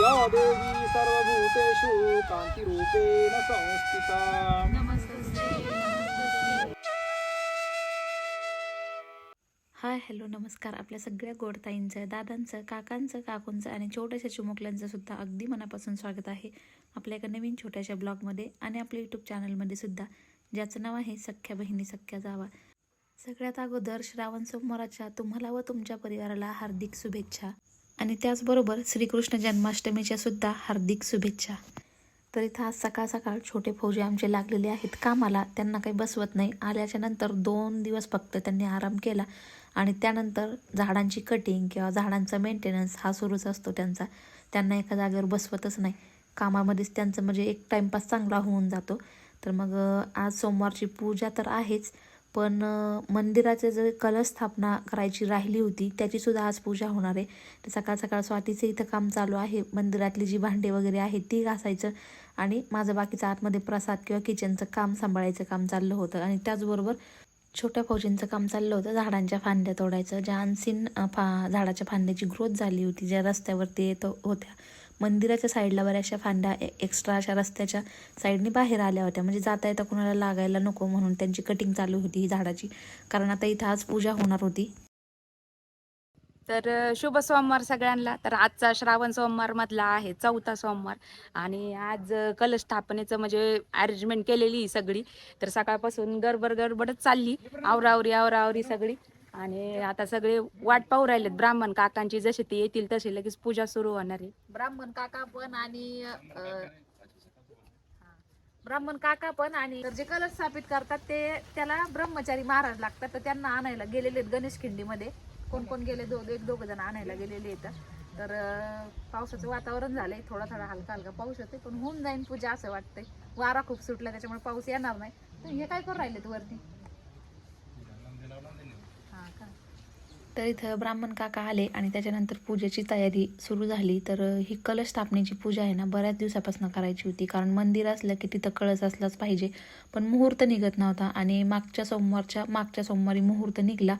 या देवी सर्वभूतेषु कान्तिरूपेण संस्थिता। हाय हॅलो नमस्कार. आपल्या सगळ्या गोडताईंचं दादांचं काकांचं काकूंचं आणि छोट्याशा चिमुकल्यांचं सुद्धा अगदी मनापासून स्वागत आहे आपल्या एका नवीन छोट्याशा ब्लॉगमध्ये आणि आपल्या यूट्यूब चॅनलमध्ये सुद्धा ज्याचं नाव आहे सख्या बहिणी सख्या जावा. सगळ्यात अगोदर श्रावण सोमवाराच्या तुम्हाला व तुमच्या परिवाराला हार्दिक शुभेच्छा. आणि त्याचबरोबर श्रीकृष्ण जन्माष्टमीच्या सुद्धा हार्दिक शुभेच्छा. तर इथं आज सकाळ सकाळ छोटे फौजी आमचे लागलेले आहेत. कामाला त्यांना काही बसवत नाही. आल्याच्यानंतर दोन दिवस फक्त त्यांनी आराम केला आणि त्यानंतर झाडांची कटिंग किंवा झाडांचा मेंटेनन्स हा सुरूच असतो त्यांचा. त्यांना एका जागेवर बसवतच नाही. कामामध्येच त्यांचं म्हणजे एक टाईमपास चांगला होऊन जातो. तर मग आज सोमवारची पूजा तर आहेच पण मंदिराचे जे कलस्थापना करायची राहिली होती त्याची सुद्धा आज पूजा होणार आहे. तर सकाळ सकाळ स्वातीचं इथं काम चालू आहे. मंदिरातली जी भांडे वगैरे आहेत ती घासायचं आणि माझं बाकीचं आतमध्ये प्रसाद किंवा किचनचं काम सांभाळायचं काम चाललं होतं. आणि त्याचबरोबर छोट्या फौजींचं काम चाललं होतं झाडांच्या फांद्या तोडायचं. ज्या अनसीन फा झाडाच्या फांद्याची ग्रोथ झाली होती ज्या रस्त्यावरती येत होत्या. मंदिराच्या साईडला बऱ्याचशा फांद्या एक्स्ट्रा अशा रस्त्याच्या साईडनी बाहेर आल्या होत्या. म्हणजे जाता येता कुणाला लागायला नको म्हणून त्यांची कटिंग चालू होती ही झाडाची. कारण आता इथं आज पूजा होणार होती. तर शुभ सोमवार सगळ्यांना. तर आजचा श्रावण सोमवार मधला आहे चौथा सोमवार. आणि आज कलश स्थापनेचं म्हणजे अरेंजमेंट केलेली सगळी. तर सकाळपासून गडबड गडबडच चालली. आवरावरी आवरावरी सगळी. आणि आता सगळे वाट पाहू राहिलेत. ब्राह्मण काकांची जशी ते येतील तशी लगेच पूजा सुरू होणार आहे. ब्राह्मण काका पण आणि ब्राह्मण काका पण आणि जे कलश स्थापित करतात ते त्याला ब्रह्मचारी महाराज लागतात. तर त्यांना आणायला गेलेले आहेत गणेश खिंडीमध्ये. कोण कोण गेले दो एक दोघ जण आणायला गेलेले आहेत. तर अं, पावसाचं वातावरण झालंय. थोडा थोडा हलका हलका पाऊस होते पण होऊन जाईन पूजा असं वाटतंय. वारा खूप सुटला त्याच्यामुळे पाऊस येणार नाही. तर हे काय करू राहिलेत वरती हा का तर इथं ब्राह्मण काका आले आणि त्याच्यानंतर पूजेची तयारी सुरू झाली. तर ही कलश स्थापनेची पूजा आहे ना बऱ्याच दिवसापासून करायची होती. कारण मंदिर असलं की तिथं कळस असलाच पाहिजे. पण मुहूर्त निघत नव्हता आणि मागच्या सोमवारच्या मागच्या सोमवारी मुहूर्त निघला.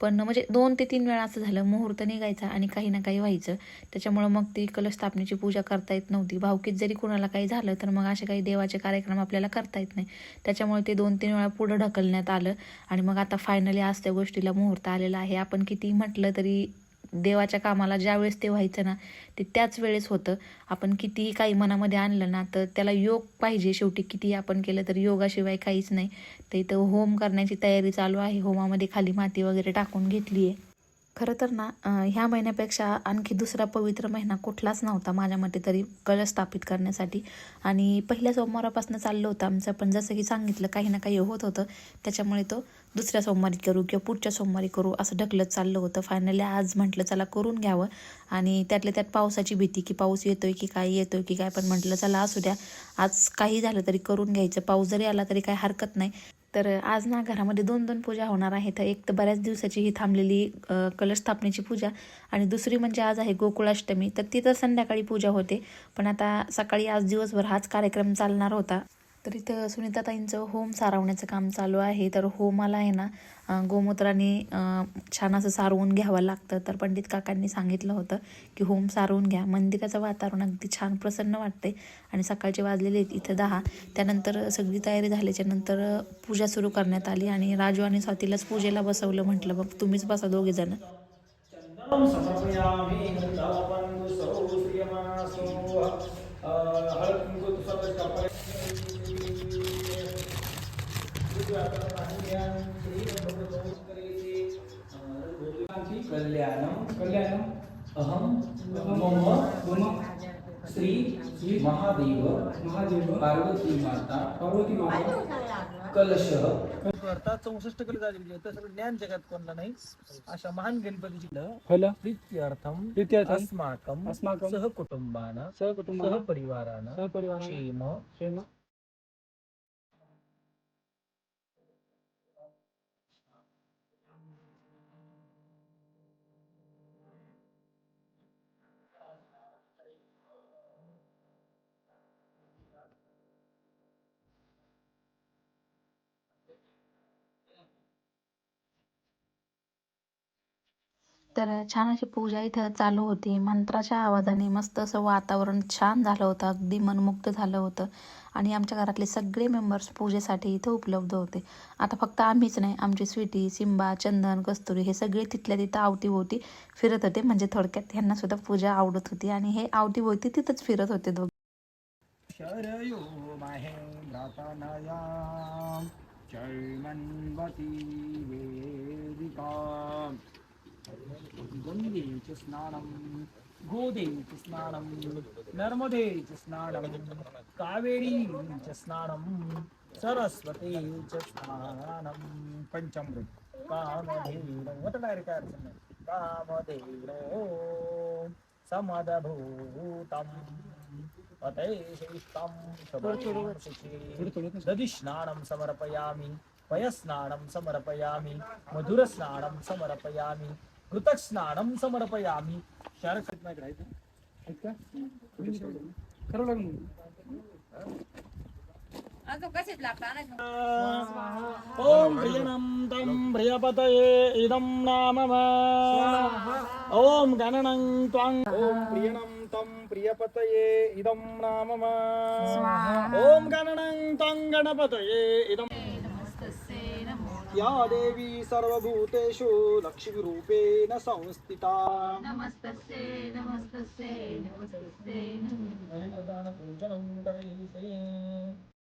पण म्हणजे दोन ते तीन वेळा असं झालं मुहूर्त निघायचा आणि काही ना काही व्हायचं. त्याच्यामुळं मग ती कलश स्थापनेची पूजा करता येत नव्हती. भावकीत जरी कोणाला काही झालं तर मग असे काही देवाचे कार्यक्रम आपल्याला करता येत नाही. त्याच्यामुळे ते दोन तीन वेळा पुढं ढकलण्यात आलं. आणि मग आता फायनली आज त्या गोष्टीला मुहूर्त आलेला आहे. आपण किती म्हटलं तरी देवाच्या कामाला ज्या वेळेस ते व्हायचं ना ते त्याच वेळेस होतं. आपण कितीही काही मनामध्ये आणलं ना तर त्याला योग पाहिजे. शेवटी किती आपण केलं तर योगाशिवाय काहीच नाही. तर इथं होम करण्याची तयारी चालू आहे. होमामध्ये खाली माती वगैरे टाकून घेतली आहे खरं तर ना ह्या महिन्यापेक्षा आणखी दुसरा पवित्र महिना कुठलाच नव्हता माझ्या मते तरी कलश स्थापित करण्यासाठी. आणि पहिल्या सोमवारापासून चाललं होतं आमचं पण जसं की सांगितलं काही ना काही होत होतं. त्याच्यामुळे तो दुसऱ्या सोमवारी करू किंवा पुढच्या सोमवारी करू असं ढकलत चाललं होतं. फायनली आज म्हटलं चला करून घ्यावं. आणि त्यातल्या त्यात पावसाची भीती की पाऊस येतोय की काय येतोय की काय पण म्हटलं चला असू द्या. आज काही झालं तरी करून घ्यायचं. पाऊस जरी आला तरी काही हरकत नाही. तर आज ना घरामध्ये दोन दोन पूजा होणार आहेत एक तर बऱ्याच दिवसाची ही थांबलेली कलशस्थापनेची कलश स्थापनेची पूजा आणि दुसरी म्हणजे आज आहे गोकुळाष्टमी. तर ती तर संध्याकाळी पूजा होते. पण आता सकाळी आज दिवसभर हाच कार्यक्रम चालणार होता. तर इथं सुनीताताईंचं होम सारवण्याचं काम चालू आहे. तर होमाला आहे ना गोमूत्राने छान असं सारवून घ्यावं लागतं. तर पंडित काकांनी सांगितलं होतं की होम सारवून घ्या. मंदिराचं वातावरण अगदी छान प्रसन्न वाटते आणि सकाळचे वाजलेले आहेत इथं दहा. त्यानंतर सगळी तयारी झाल्याच्यानंतर पूजा सुरू करण्यात आली आणि राजू आणि स्वातीलाच पूजेला बसवलं. म्हटलं मग तुम्हीच बसा दोघे जण. कल्याणं कल्याणं अहं मम मम श्री श्री महादेव महादेव पार्वती माता पार्वती माता कलश. करता चौसष्ट कल झालेली आहे. तसं ज्ञान जगात कोणला नाही. अशा महान गणपतीची प्रीत्यर्थम प्रीत्यर्थम अस्माकं अस्माकं. सहकुटुंबानं सहकुटुंबानं. सहपरिवारानं सहपरिवारानं. क्षेम क्षेम. तर छान अशी पूजा इथं चालू होती. मंत्राच्या आवाजाने मस्त असं वातावरण छान झालं होतं. अगदी मनमुग्ध झालं होतं. आणि आमच्या घरातले सगळे मेंबर्स पूजेसाठी इथं उपलब्ध होते. आता फक्त आम्हीच नाही आमची स्वीटी सिंबा चंदन कस्तुरी हे सगळे तिथल्या तिथं अवतीभोवती फिरत होते. म्हणजे थोडक्यात ह्यांना सुद्धा पूजा आवडत होती आणि हे आवतीभोवती तिथंच फिरत होते दोघे. चैमन्वती वेदिका गङ्गे च स्नानं गोदे च स्नानं नर्मदे च स्नानं कावेरी च स्नानं सरस्वती च स्नानं पञ्चमृत कामधेनो अतैशिष्टं दधिस्नानं समर्पयामि पयस्नानं समर्पयामि मधुरस्नानं समर्पयामि घृतस्नानं समर्पयामि शरकत नाही करायचं ऐका करावं लागून ॐ प्रियनं तं प्रियपतये इदं नाम ॐ गणनं त्वां ॐ प्रियनं तं प्रियपतये इदं नाम ॐ गणनं तं गणपतये इदं या देवी सर्वभूतेषु लक्ष्मीरूपेण संस्थिता। इथं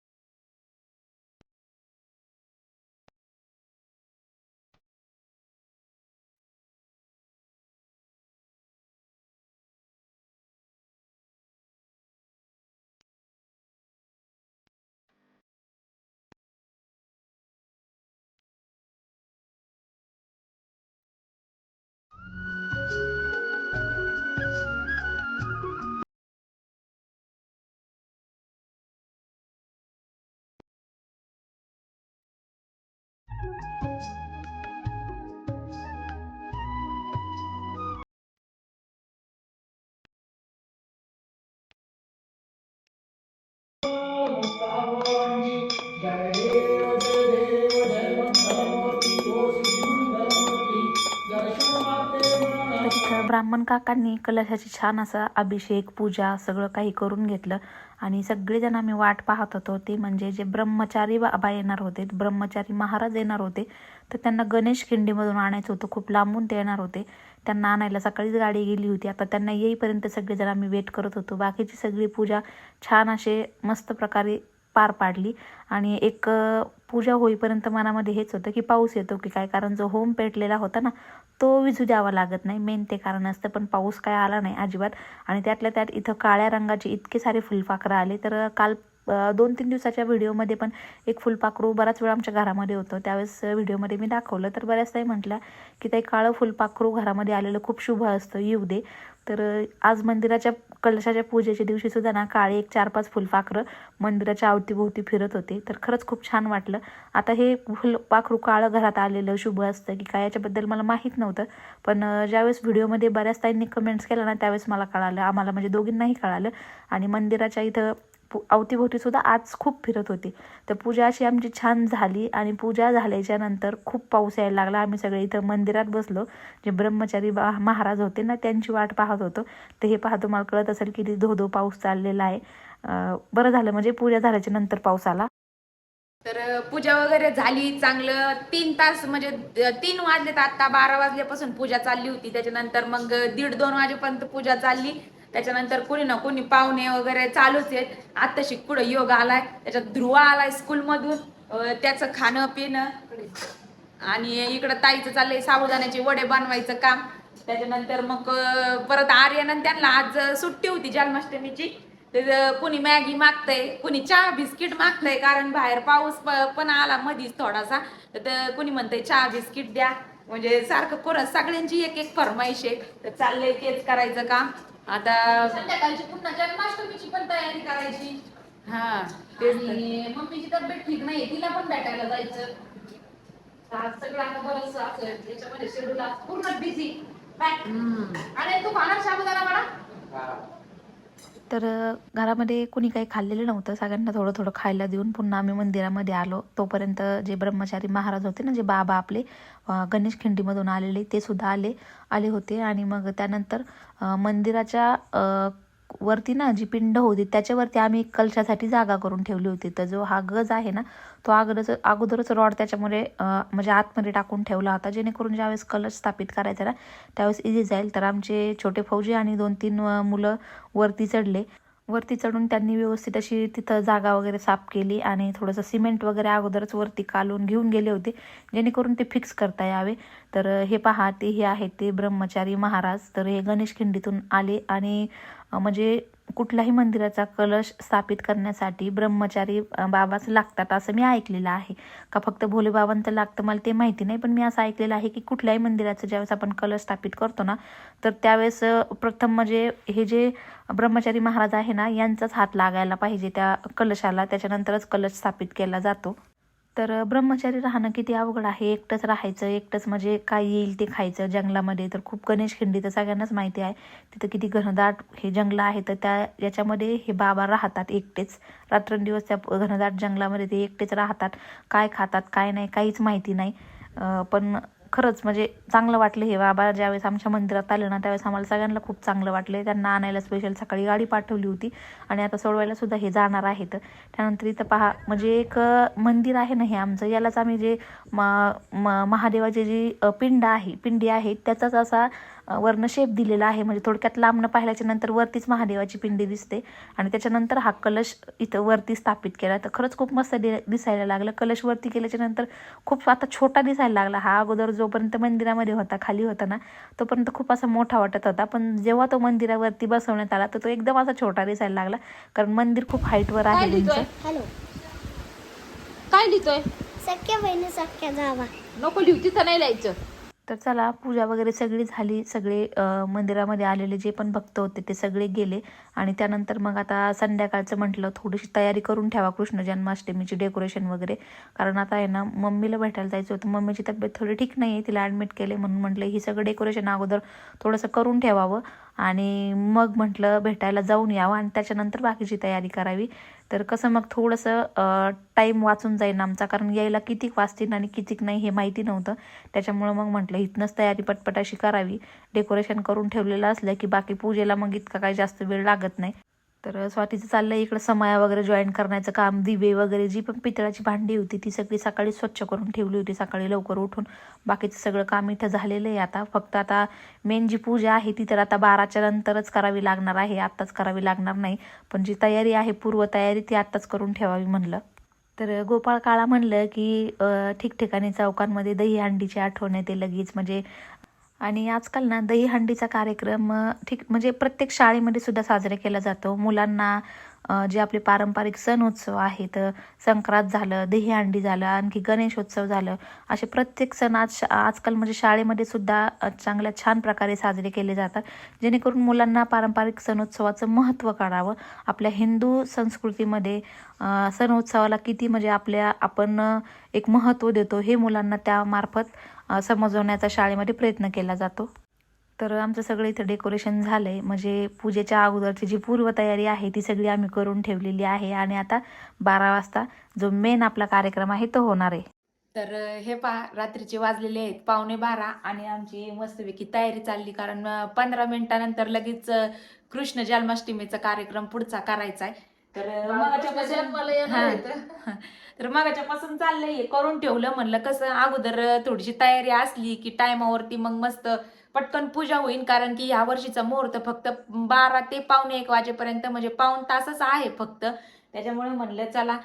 ब्राह्मण काकांनी कलशाची छान असा अभिषेक पूजा सगळं काही करून घेतलं. आणि सगळेजण आम्ही वाट पाहत होतो. ते म्हणजे जे ब्रह्मचारी बाबा येणार होते ब्रह्मचारी महाराज येणार होते तर त्यांना गणेश खिंडीमधून आणायचं होतं. खूप लांबून ते येणार होते. त्यांना आणायला सकाळीच गाडी गेली होती. आता त्यांना येईपर्यंत सगळेजण आम्ही वेट करत होतो. बाकीची सगळी पूजा छान असे मस्त प्रकारे पार पाडली. आणि एक पूजा होईपर्यंत मनामध्ये हेच होतं की पाऊस येतो की काय? कारण जो होम पेटलेला होता ना तो विझू द्यावा लागत नाही. मेन ते कारण असतं पण पाऊस काय आला नाही अजिबात. आणि त्यातल्या त्यात इथं काळ्या रंगाचे इतके सारे फुलपाखरं आले. तर काल दोन तीन दिवसाच्या व्हिडिओमध्ये पण एक फुलपाखरू बराच वेळ आमच्या घरामध्ये होतं. त्यावेळेस व्हिडिओमध्ये मी दाखवलं. तर बऱ्याच ताई म्हटलं की ते काळं फुलपाखरू घरामध्ये आलेलं खूप शुभ असतं. येऊ दे. तर आज मंदिराच्या कलशाच्या पूजेच्या दिवशी सुद्धा ना काळे एक चार पाच फुलपाखरं मंदिराच्या अवतीभोवती फिरत होते. तर खरंच खूप छान वाटलं. आता हे फुलपाखरू काळं घरात आलेलं शुभ असतं की काय याच्याबद्दल मला माहीत नव्हतं. पण ज्यावेळेस व्हिडिओमध्ये बऱ्याच ताईंनी कमेंट्स केल्या ना त्यावेळेस मला कळालं. आम्हाला म्हणजे दोघींनाही कळालं. आणि मंदिराच्या इथं अवतीभोवती सुद्धा आज खूप फिरत होती. तर पूजा अशी आमची छान झाली आणि पूजा झाल्याच्यानंतर खूप पाऊस यायला लागला. आम्ही सगळे इथं मंदिरात बसलो. जे ब्रह्मचारी बा महाराज होते ना त्यांची वाट पाहत होतो. तर हे पाहतो मला कळत असेल की धो धो पाऊस चाललेला आहे. बरं झालं म्हणजे पूजा झाल्याच्यानंतर पाऊस आला. तर पूजा वगैरे झाली चांगलं. तीन तास म्हणजे तीन वाजले तर आता बारा वाजल्यापासून पूजा चालली होती. त्याच्यानंतर मग दीड दोन वाजेपर्यंत पूजा चालली. त्याच्यानंतर कोणी ना कोणी पाहुणे वगैरे चालूच आहेत. आत्ताशी पुढं योग आलाय त्याच्यात ध्रुवा आलाय स्कूलमधून. त्याचं खाणं पिणं. आणि इकडं ताईचं चाललंय साबुदाण्याचे वडे बनवायचं काम. त्याच्यानंतर मग परत आर्यन त्यांना आज सुट्टी होती जन्माष्टमीची. तर कुणी मॅगी मागतंय कुणी चहा बिस्किट मागतंय कारण बाहेर पाऊस पण आला मधीच थोडासा. तर कुणी म्हणतंय चहा बिस्किट द्या. म्हणजे सारखं परत सगळ्यांची एक एक फरमाईश आहे. तर चाललंय तेच करायचं काम. आता संध्याकाळची पुन्हा जन्माष्टमीची पण तयारी करायची. हा तेच तर. आणि मम्मीची तब्येत ठीक नाही तिला पण भेटायला जायचं. आज सगळं आता बरंच असं याच्यामध्ये शेड्यूल पूर्ण बिझी हम्म. आणि तू खाणार साबुदाणा म्हणा तर घरामध्ये कुणी काही खाल्लेलं नव्हतं. सगळ्यांना थोडं थोडं खायला देऊन पुन्हा आम्ही मंदिरामध्ये आलो. तोपर्यंत जे ब्रह्मचारी महाराज होते ना जे बाबा आपले गणेश खिंडीमधून आलेले ते सुद्धा आले आले होते. आणि मग त्यानंतर मंदिराच्या वरती ना जी पिंड होती त्याच्यावरती आम्ही कलशासाठी जागा करून ठेवली होती. तर जो हा गज आहे ना तो अगोदरच अगोदरच रॉड त्याच्यामुळे म्हणजे आतमध्ये टाकून ठेवला होता. जेणेकरून ज्यावेळेस कलश स्थापित करायचा ना त्यावेळेस इझी जाईल. तर आमचे छोटे फौजी आणि दोन तीन मुलं वरती चढले. वरती चढून त्यांनी व्यवस्थित अशी तिथं जागा वगैरे साफ केली आणि थोडंसं सिमेंट वगैरे अगोदरच वरती कालून घेऊन गेले होते. जेणेकरून ते फिक्स करता यावे. तर हे पहा ते हे आहेत ते ब्रह्मचारी महाराज. तर हे गणेश खिंडीतून आले आणि म्हणजे कुठल्याही मंदिराचा कलश स्थापित करण्यासाठी ब्रह्मचारी बाबाच लागतात असं मी ऐकलेलं आहे. का फक्त भोले बाबांचं लागतं मला ते माहिती नाही पण मी असं ऐकलेलं आहे की कुठल्याही मंदिराचं ज्यावेळेस आपण कलश स्थापित करतो ना तर त्यावेळेस प्रथम म्हणजे हे जे ब्रह्मचारी महाराज आहे ना यांचाच हात लागायला पाहिजे त्या कलशाला. त्याच्यानंतरच कलश स्थापित केला जातो. तर ब्रह्मचारी राहणं किती अवघड आहे. एकटंच राहायचं एकटंच म्हणजे काय येईल ते खायचं जंगलामध्ये. तर खूप गणेश खिंडी तर सगळ्यांनाच माहिती आहे. तिथं किती घनदाट हे जंगल आहे. तर त्या याच्यामध्ये हे बाबा राहतात एकटेच. रात्रंदिवस त्या घनदाट जंगलामध्ये ते एकटेच राहतात. काय खातात काय नाही काहीच माहिती नाही. पण खरंच म्हणजे चांगलं वाटलं हे. बाबा ज्यावेळेस आमच्या मंदिरात आलं ना त्यावेळेस आम्हाला सगळ्यांना खूप चांगलं वाटलं. त्यांना आणायला स्पेशल सकाळी गाडी पाठवली होती आणि आता सोडवायला सुद्धा हे जाणार आहेत. त्यानंतर इथं पहा म्हणजे एक मंदिर आहे ना हे आमचं. यालाच आम्ही जे म म महादेवाची जी पिंड आहे पिंडी आहे त्याचाच असा वरनं शेप दिलेला आहे. म्हणजे थोडक्यात लांबनं पाहिल्याच्या नंतर वरतीच महादेवाची पिंडी दिसते. आणि त्याच्यानंतर हा कलश इथं वरती स्थापित केला. तर खरंच खूप मस्त दि दिसायला लागलं. कलश वरती केल्याच्यानंतर खूप आता छोटा दिसायला लागला. हा अगोदर जोपर्यंत मंदिरामध्ये होता खाली होता ना तोपर्यंत खूप असा मोठा वाटत होता. पण जेव्हा तो मंदिरावरती बसवण्यात आला तर तो एकदम असा छोटा दिसायला लागला. कारण मंदिर खूप हाईटवर आहे काय लिहितोय? सख्या बहिणी सख्या जावा. नको लिहू तिथं नाही लिहायचं. तर चला पूजा वगैरे सगळी झाली. सगळे मंदिरामध्ये आलेले जे पण भक्त होते ते सगळे गेले. आणि त्यानंतर मग आता संध्याकाळचं म्हटलं थोडीशी तयारी करून ठेवा कृष्ण जन्माष्टमीची डेकोरेशन वगैरे. कारण आता आहे ना मम्मीला भेटायला जायचं होतं. मम्मीची तब्येत थोडी ठीक नाही आहे तिला ॲडमिट केले म्हणून म्हटलं ही सगळं डेकोरेशन अगोदर थोडंसं करून ठेवावं. आणि मग म्हटलं भेटायला जाऊन यावं आणि त्याच्यानंतर बाकीची तयारी करावी. तर कसं मग थोडंसं टाईम वाचून जाईन आमचा. कारण यायला कितीक वाचतील आणि कितीक नाही हे माहिती नव्हतं. त्याच्यामुळं मग म्हटलं इथनंच तयारी पटपट अशी करावी. डेकोरेशन करून ठेवलेलं असलं की बाकी पूजेला मग इतका काही जास्त वेळ लागत नाही. तर स्वातीचं चाललं इकडं समाया वगैरे जॉईन करण्याचं काम. दिवे वगैरे जी पण पितळाची भांडी होती ती सगळी सकाळी स्वच्छ करून ठेवली होती. सकाळी लवकर उठून बाकीचं सगळं काम इथं झालेलं आहे आता. फक्त आता मेन जी पूजा आहे ती तर आता बाराच्या नंतरच करावी लागणार आहे. आत्ताच करावी लागणार नाही. पण जी तयारी आहे पूर्वतयारी ती आत्ताच करून ठेवावी म्हणलं. तर गोपाळ काळा म्हणलं की ठिकठिकाणी चौकांमध्ये दहीहंडीची आठवण येते लगेच. म्हणजे आणि आजकाल ना दहीहंडीचा कार्यक्रम ठीक म्हणजे प्रत्येक शाळेमध्ये सुद्धा साजरा केला जातो. मुलांना जे आपले पारंपरिक सण उत्सव आहेत संक्रांत झालं दहीहंडी झालं आणखी गणेशोत्सव झालं असे प्रत्येक सण आज आजकाल म्हणजे शाळेमध्ये सुद्धा चांगल्या छान प्रकारे साजरे केले जातात. जेणेकरून मुलांना पारंपरिक सणोत्सवाचं महत्त्व कळावं. आपल्या हिंदू संस्कृतीमध्ये सणोत्सवाला किती म्हणजे आपल्या आपण एक महत्त्व देतो हे मुलांना त्यामार्फत समजवण्याचा शाळेमध्ये प्रयत्न केला जातो. तर आमचं सगळं इथं डेकोरेशन झालं आहे म्हणजे पूजेच्या अगोदरची जी पूर्वतयारी आहे ती सगळी आम्ही करून ठेवलेली आहे आणि आता बारा वाजता जो मेन आपला कार्यक्रम आहे तो होणार आहे तर हे पहा रात्रीचे वाजलेले आहेत पावणे बारा आणि आमची मस्तपैकी तयारी चालली कारण पंधरा मिनिटानंतर लगेच कृष्ण जन्माष्टमीचा कार्यक्रम पुढचा करायचा आहे तर. आहेत. तर मगाच्यापासून चाललंय करून ठेवलं म्हणलं कसं अगोदर थोडीशी तयारी असली की टायमावरती मग मस्त पटकन पूजा होईल कारण की ह्या वर्षीचा मुहूर्त फक्त बारा ते पावणे एक वाजेपर्यंत म्हणजे पाऊण तासच आहे फक्त. त्याच्यामुळे म्हणलं चला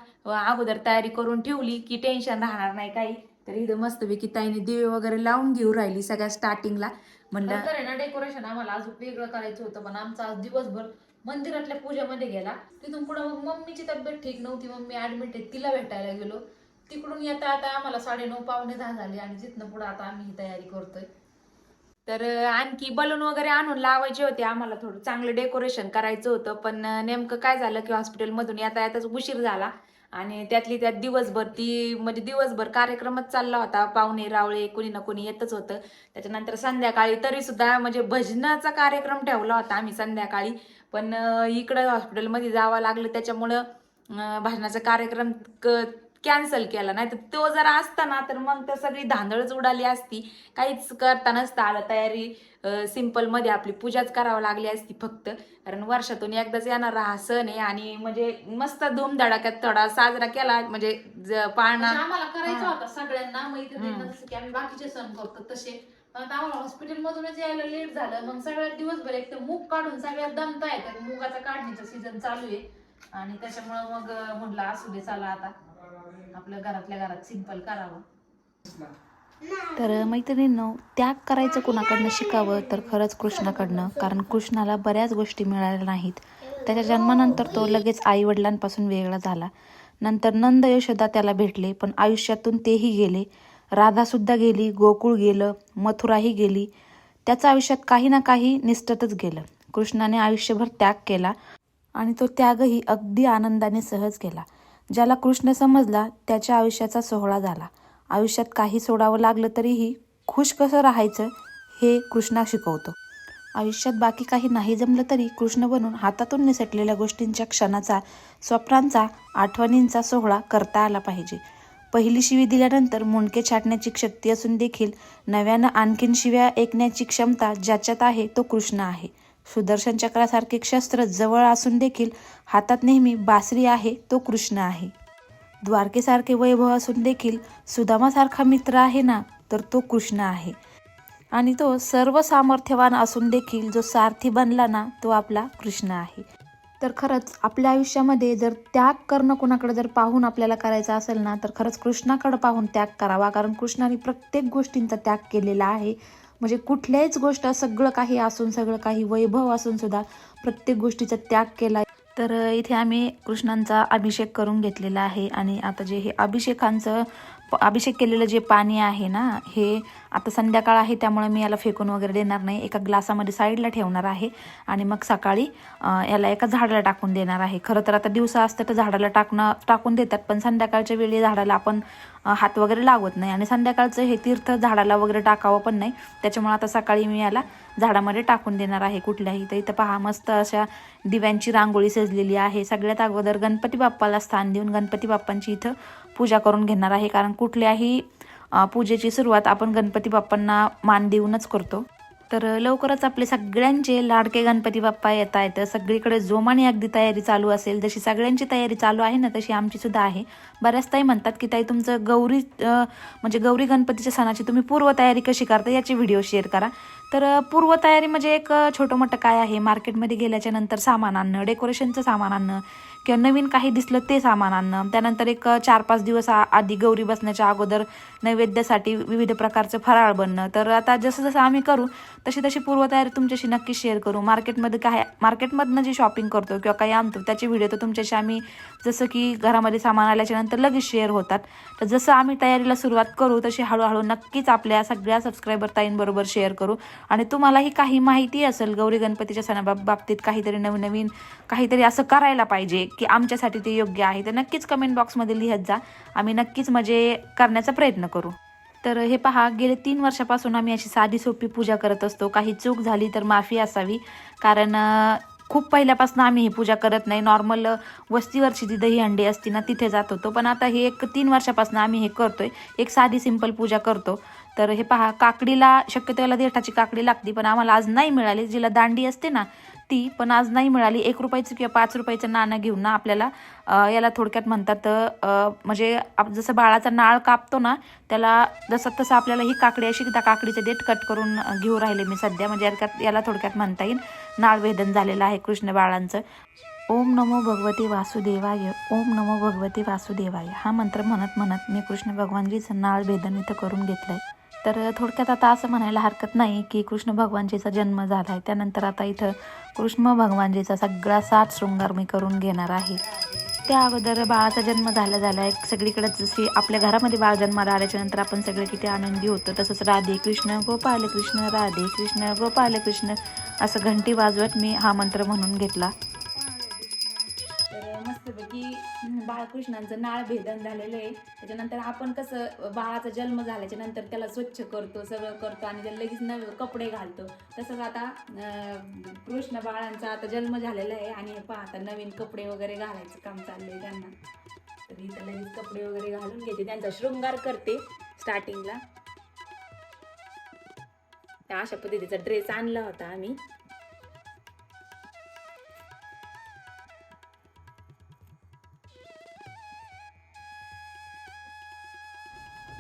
अगोदर तयारी करून ठेवली की टेन्शन राहणार नाही काही. तर इथं मस्तपैकी ताईने दिवे वगैरे लावून घेऊ राहिली सगळ्या स्टार्टिंगला म्हणलं नंतर आहे ना डेकोरेशन आम्हाला अजून वेगळं करायचं होतं पण आमचा आज दिवसभर मंदिरातल्या पूजेमध्ये गेला. तिथून पुढे मग मम्मीची तब्येत ठीक नव्हती मम्मी ऍडमिट आहे तिला भेटायला गेलो. तिकडून येता आता आम्हाला साडे नऊ पावणे दहा झाले आणि तिथनं पुढे आता आम्ही ही तयारी करतोय. तर आणखी बलून वगैरे आणून लावायचे होते आम्हाला थोडं. चांगलं डेकोरेशन करायचं होतं पण नेमकं काय झालं की हॉस्पिटलमधून येता येताच उशीर झाला. आणि त्यातली त्यात दिवसभर ती म्हणजे दिवसभर कार्यक्रमच चालला होता. पाहुणे रावळे कोणी ना कोणी येतच होतं. त्याच्यानंतर संध्याकाळी तरी सुद्धा म्हणजे भजनाचा कार्यक्रम ठेवला होता आम्ही संध्याकाळी. पण इकडं हॉस्पिटलमध्ये जावं लागलं. त्याच्यामुळं अं, कार्यक्रम क कॅन्सल केला. नाही तर तो जर असता ना तर मग तर सगळी धांदळच उडाली असती. काहीच करता नसतं आलं तयारी सिम्पलमध्ये आपली पूजाच करावं लागली असती फक्त. कारण वर्षातून एकदाच येणारा हा सण आहे आणि म्हणजे मस्त धूमधडाक्यात थोडा साजरा केला म्हणजे पाळणा. म्हणजे आम्हाला करायचा. होता सगळ्यांना की आम्ही बाकीचे सण करतो तसे. आम्हाला हॉस्पिटल मधूनच यायला लेट झालं. मग सगळ्यात दिवसभर एक तर मूग काढून सगळ्यात दमता येतात. मुगाचा काढणीचा सीझन चालू आहे. आणि त्याच्यामुळं मग म्हटलं असू दे चला आता. आपल्या घरातल्या घरात सिंपल करावं. तर मैत्रिणींनो त्याग करायचं कुणाकडनं शिकावं तर खरंच कृष्णाकडनं कारण कृष्णाला बऱ्याच गोष्टी मिळाल्या नाहीत. त्याच्या जन्मानंतर तो लगेच आई वडिलांपासून वेगळा झाला. नंतर नंद यशोदा त्याला भेटले पण आयुष्यातून तेही गेले. राधासुद्धा गेली गोकुळ गेलं मथुराही गेली. त्याचं आयुष्यात काही ना काही निष्ठतच गेलं. कृष्णाने आयुष्यभर त्याग केला आणि तो त्यागही अगदी आनंदाने सहज केला. ज्याला कृष्ण समजला त्याच्या आयुष्याचा सोहळा झाला. आयुष्यात काही सोडावं लागलं तरीही खुश कसं राहायचं हे कृष्णा शिकवतो. आयुष्यात बाकी काही नाही जमलं तरी कृष्ण बनून हातातून निसटलेल्या गोष्टींच्या क्षणाचा स्वप्नांचा आठवणींचा सोहळा करता आला पाहिजे. पहिली शिवी दिल्यानंतर मुंडके छाटण्याची शक्ती असून देखील नव्यानं आणखीन शिव्या ऐकण्याची क्षमता ज्याच्यात आहे तो कृष्ण आहे. सुदर्शन चक्रासारखे शस्त्र जवळ असून देखील हातात नेहमी बासरी आहे तो कृष्ण आहे. द्वारकेसारखे वैभव असून देखील सुदामासारखा मित्र आहे ना तर तो कृष्ण आहे. आणि तो सर्व सामर्थ्यवान असून देखील जो सारथी बनला ना तो आपला कृष्ण आहे. तर खरंच आपल्या आयुष्यामध्ये जर त्याग करणं कोणाकडे जर पाहून आपल्याला करायचं असेल ना तर खरंच कृष्णाकडे पाहून त्याग करावा. कारण कृष्णाने प्रत्येक गोष्टींचा त्याग केलेला आहे. म्हणजे कुठल्याच गोष्ट सगळं काही असून सगळं काही वैभव असून सुद्धा प्रत्येक गोष्टीचा त्याग केला. तर इथे आम्ही कृष्णांचा अभिषेक करून घेतलेला आहे आणि आता जे हे अभिषेकांचं अभिषेक केलेलं जे पाणी आहे ना हे आता संध्याकाळ आहे त्यामुळे मी याला फेकून वगैरे देणार नाही. एका ग्लासामध्ये साईडला ठेवणार आहे आणि मग सकाळी याला एका झाडाला टाकून देणार आहे. खरं तर आता दिवसा असतं तर झाडाला टाकणं टाकून देतात पण संध्याकाळच्या वेळी झाडाला आपण हात वगैरे लावत नाही. आणि संध्याकाळचं हे तीर्थ झाडाला वगैरे टाकावं पण नाही. त्याच्यामुळे आता सकाळी मी याला झाडामध्ये टाकून देणार आहे कुठल्याही. तर इथं पहा मस्त अशा दिव्यांची रांगोळी सजलेली आहे. सगळ्यात अगोदर गणपती बाप्पाला स्थान देऊन गणपती बाप्पांची इथं पूजा करून घेणार आहे कारण कुठल्याही पूजेची सुरुवात आपण गणपती बाप्पांना मान देऊनच करतो. तर लवकरच आपले सगळ्यांचे लाडके गणपती बाप्पा येत आहेत. सगळीकडे जोमाने अगदी तयारी चालू असेल जशी सगळ्यांची तयारी चालू आहे ना तशी आमची सुद्धा आहे. बऱ्याच ताई म्हणतात की ताई तुमचं गौरी म्हणजे गौरी गणपतीच्या सणाची तुम्ही पूर्वतयारी कशी करता याची व्हिडिओ शेअर करा. तर पूर्वतयारी म्हणजे एक छोटं मोठं काय आहे? मार्केटमध्ये गेल्याच्यानंतर सामान आणणं डेकोरेशनचं सामान आणणं किंवा नवीन काही दिसलं ते सामान आणणं. त्यानंतर एक चार पाच दिवस आ- आधी गौरी बसण्याच्या अगोदर नैवेद्यासाठी विविध प्रकारचं फराळ बनणं. तर आता जसं जसं आम्ही करू तशी तशी पूर्वतयारी तुमच्याशी नक्की शेअर करू. मार्केटमध्ये काय मार्केटमधनं जी शॉपिंग करतो किंवा काही आणतो त्याचे व्हिडिओ तर तुमच्याशी आम्ही जसं की घरामध्ये सामान आल्याच्यानंतर लगेच शेअर होतात. तर जसं आम्ही तयारीला सुरुवात करू तशी हळूहळू नक्कीच आपल्या सगळ्या सबस्क्रायबर ताईंबरोबर शेअर करू. आणि तुम्हालाही काही माहिती असेल गौरी गणपतीच्या सणाबाब बाबतीत काहीतरी नवीन नवीन काहीतरी असं करायला पाहिजे की आमच्यासाठी ते योग्य आहे तर नक्कीच कमेंट बॉक्समध्ये लिहत जा. आम्ही नक्कीच म्हणजे करण्याचा प्रयत्न करू. तर हे पहा गेले तीन वर्षापासून आम्ही अशी साधी सोपी पूजा करत असतो. काही चूक झाली तर माफी असावी. कारण खूप पहिल्यापासून आम्ही ही पूजा करत नाही. नॉर्मल वस्तीवरची जी दही अंडी असती ना तिथे जात होतो. पण आता हे एक तीन वर्षापासून आम्ही हे करतोय. एक साधी सिंपल पूजा करतो. तर हे पहा काकडीला शक्यतो याला देठाची काकडी लागते पण आम्हाला आज नाही मिळाली. जिला दांडी असते ना ती पण आज नाही मिळाली. एक रुपयाचं किंवा पाच रुपयाचं नाणं घेऊन ना आपल्याला याला थोडक्यात म्हणतात म्हणजे आप जसं बाळाचा नाळ कापतो ना त्याला जसं तसं आपल्याला ही काकडी अशी त्या काकडीचे देठ कट करून घेऊ राहिले मी सध्या. म्हणजे याला थोडक्यात म्हणता येईल नाळ वेदन झालेलं आहे कृष्ण बाळांचं. ओम नमो भगवती वासुदेवाय ओम नमो भगवती वासुदेवाय. हा मंत्र म्हणत म्हणत मी कृष्ण भगवानजीचं नाळ भेदन इथं करून घेतलं आहे तर थोडक्यात आता असं म्हणायला हरकत नाही की कृष्ण भगवानजीचा जन्म झाला आहे त्यानंतर आता इथं कृष्ण भगवानजीचा सगळा सात शृंगार मी करून घेणार आहे. त्या अगोदर बाळाचा जन्म झाला झाला. एक सगळीकडे जशी आपल्या घरामध्ये बाळ जन्माला आल्याच्यानंतर आपण सगळे किती आनंदी होतो तसंच राधे कृष्ण गोपाल कृष्ण राधे कृष्ण गोपाल कृष्ण असं घंटी वाजवत मी हा मंत्र म्हणून घेतला. बाळकृष्णांचं नाळ भेदन झालेलं आहे. त्याच्यानंतर आपण कसं बाळाचा जन्म झाल्याच्यानंतर त्याला स्वच्छ करतो सगळं करतो आणि त्याला लगेच नवे कपडे घालतो. तसंच आता कृष्ण बाळांचा आता जन्म झालेला आहे आणि हे पहा आता नवीन कपडे वगैरे घालायचं काम चाललंय त्यांना. तर इथं लगेच कपडे वगैरे घालून घेते. त्यांचा शृंगार करते स्टार्टिंगला त्या अशा पद्धतीचा ड्रेस आणला होता आम्ही.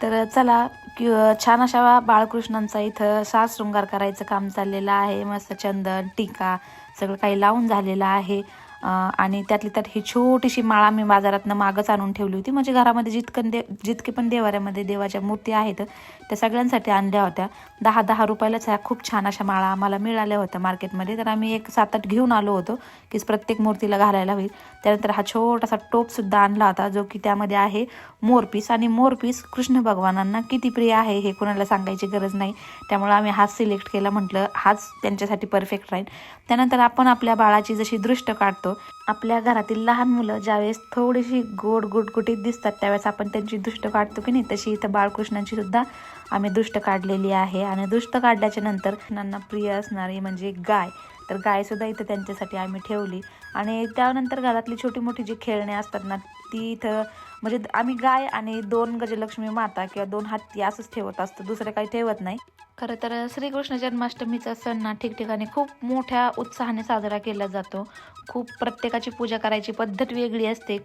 तर चला कि- छान अशा बाळकृष्णांचा इथं साज शृंगार करायचं काम चाललेलं आहे. मस्त चंदन टीका सगळं काही लावून झालेलं आहे. आणि त्यातली त्यात ही छोटीशी माळा मी बाजारातनं मागच आणून ठेवली होती. म्हणजे घरामध्ये जितकं दे जितके पण देवाऱ्यामध्ये देवाच्या मूर्ती आहेत त्या सगळ्यांसाठी आणल्या होत्या. दहा दहा रुपयालाच ह्या खूप छान अशा माळा आम्हाला मिळाल्या होत्या मार्केटमध्ये. तर आम्ही एक सात आठ घेऊन आलो होतो की प्रत्येक मूर्तीला घालायला होईल. त्यानंतर हा छोटासा टोपसुद्धा आणला होता जो की त्यामध्ये आहे मोरपीस आणि मोरपीस कृष्ण भगवानांना किती प्रिय आहे हे कोणाला सांगायची गरज नाही. त्यामुळे आम्ही हाच सिलेक्ट केला म्हटलं हाच त्यांच्यासाठी परफेक्ट राहील. त्यानंतर आपण आपल्या बाळाची जशी दृष्ट काढतो आपल्या घरातील लहान मुलं ज्यावेळेस थोडीशी गोड गुटगुटीत दिसतात त्यावेळेस आपण त्यांची दुष्ट काढतो की नाही. तशी इथं बाळकृष्णांची सुद्धा आम्ही दुष्ट काढलेली आहे. आणि दुष्ट काढल्याच्या नंतर कृष्णांना प्रिय असणारी म्हणजे गाय. तर गायसुद्धा इथं त्यांच्यासाठी आम्ही ठेवली. आणि त्यानंतर घरातली छोटी मोठी जी खेळणे असतात ना ती इथं म्हणजे आम्ही गाय आणि दोन गजलक्ष्मी माता किंवा दोन हत्ती असंच ठेवत असतो दुसरं काही ठेवत नाही. खरं तर श्रीकृष्ण जन्माष्टमीचा सण ना ठिकठिकाणी खूप मोठ्या उत्साहाने साजरा केला जातो. खूप प्रत्येकाची पूजा करायची पद्धत वेगळी असते.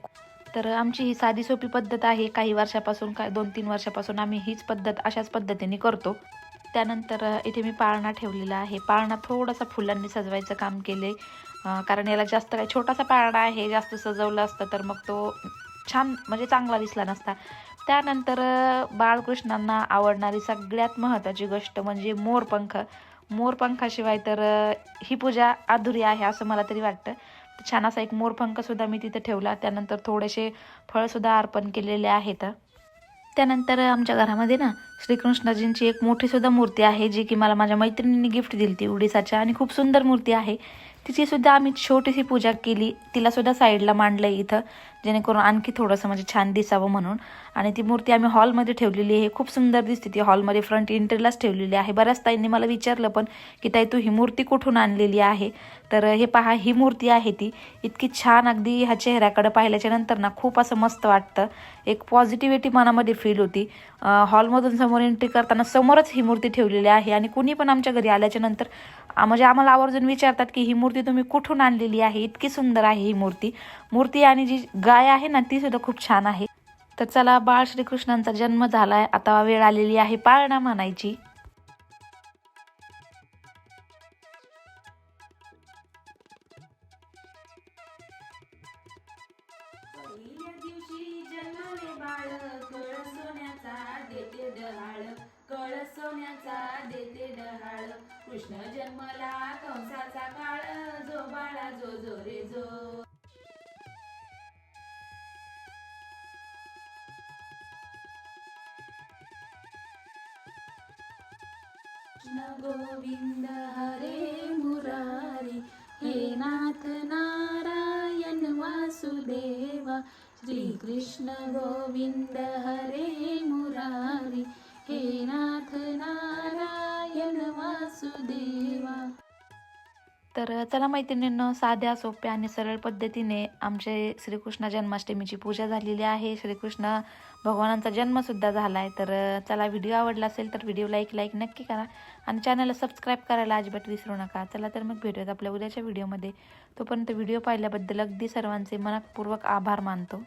तर आमची ही साधी सोपी पद्धत आहे काही वर्षापासून काय दोन तीन वर्षापासून आम्ही हीच पद्धत अशाच पद्धतीने करतो. त्यानंतर इथे मी पाळणा ठेवलेला आहे. पाळणा थोडासा फुलांनी सजवायचं काम केले कारण याला जास्त काय छोटासा पाळणा आहे जास्त सजवलं असतं तर मग तो छान म्हणजे चांगला दिसला नसता. त्यानंतर बाळकृष्णांना आवडणारी सगळ्यात महत्त्वाची गोष्ट म्हणजे मोरपंख. मोरपंखाशिवाय तर ही पूजा अधुरी आहे असं मला तरी वाटतं. तर छान असा एक मोरपंखसुद्धा मी तिथे ठेवला. त्यानंतर थोडेसे फळसुद्धा अर्पण केलेले आहेत. त्यानंतर आमच्या घरामध्ये ना श्रीकृष्णजींची एक मोठीसुद्धा मूर्ती आहे जी की मला माझ्या मैत्रिणींनी गिफ्ट दिली ती उडीसाच्या आणि खूप सुंदर मूर्ती आहे. तिची सुद्धा आम्ही छोटीशी पूजा केली. तिला सुद्धा साईडला मांडलं इथं. जेणेकरून आणखी थोडंसं म्हणजे छान दिसावं म्हणून. आणि ती मूर्ती आम्ही हॉलमध्ये ठेवलेली आहे. खूप सुंदर दिसते ती हॉलमध्ये. फ्रंट एंट्रीलाच ठेवलेली आहे. बऱ्याच ताईंनी मला विचारलं पण की ताई तू ही मूर्ती कुठून आणलेली आहे? तर हे पहा ही मूर्ती आहे ती. इतकी छान अगदी ह्या चेहऱ्याकडे पाहिल्याच्या नंतर ना खूप असं मस्त वाटतं. एक पॉझिटिव्हिटी मनामध्ये फील होती. हॉलमधून समोर एंट्री करताना समोरच ही मूर्ती ठेवलेली आहे. आणि कुणी पण आमच्या घरी आल्याच्यानंतर म्हणजे आम्हाला आवर्जून विचारतात की ही मूर्ती तुम्ही कुठून आणलेली आहे? इतकी सुंदर आहे ही मूर्ती. मूर्ती आणि जी गाय आहे ना ती सुद्धा खूप छान आहे. तर चला बाळ श्रीकृष्णांचा जन्म झालाय. आता वेळ आलेली आहे पाळणा म्हणायची. कृष्ण गोविंद हरे मुरारी हे नाथ नारायण वासुदेवा श्री कृष्ण गोविंद हरे मुरारी हे नाथ नारायण वासुदेवा. तर चला मैत्रिणींनो साध्या सोप्या आणि सरळ पद्धतीने आमचे श्रीकृष्ण जन्माष्टमीची पूजा झालेली आहे. श्रीकृष्ण भगवानांचा जन्मसुद्धा झाला आहे तर चला व्हिडिओ आवडला असेल तर व्हिडिओला एक लाईक नक्की करा. आणि चॅनलला सबस्क्राईब करायला अजिबात विसरू नका. चला तर मग भेटूयात आपल्या उद्याच्या व्हिडिओमध्ये तोपर्यंत व्हिडिओ पाहिल्याबद्दल अगदी सर्वांचे मनपूर्वक आभार मानतो.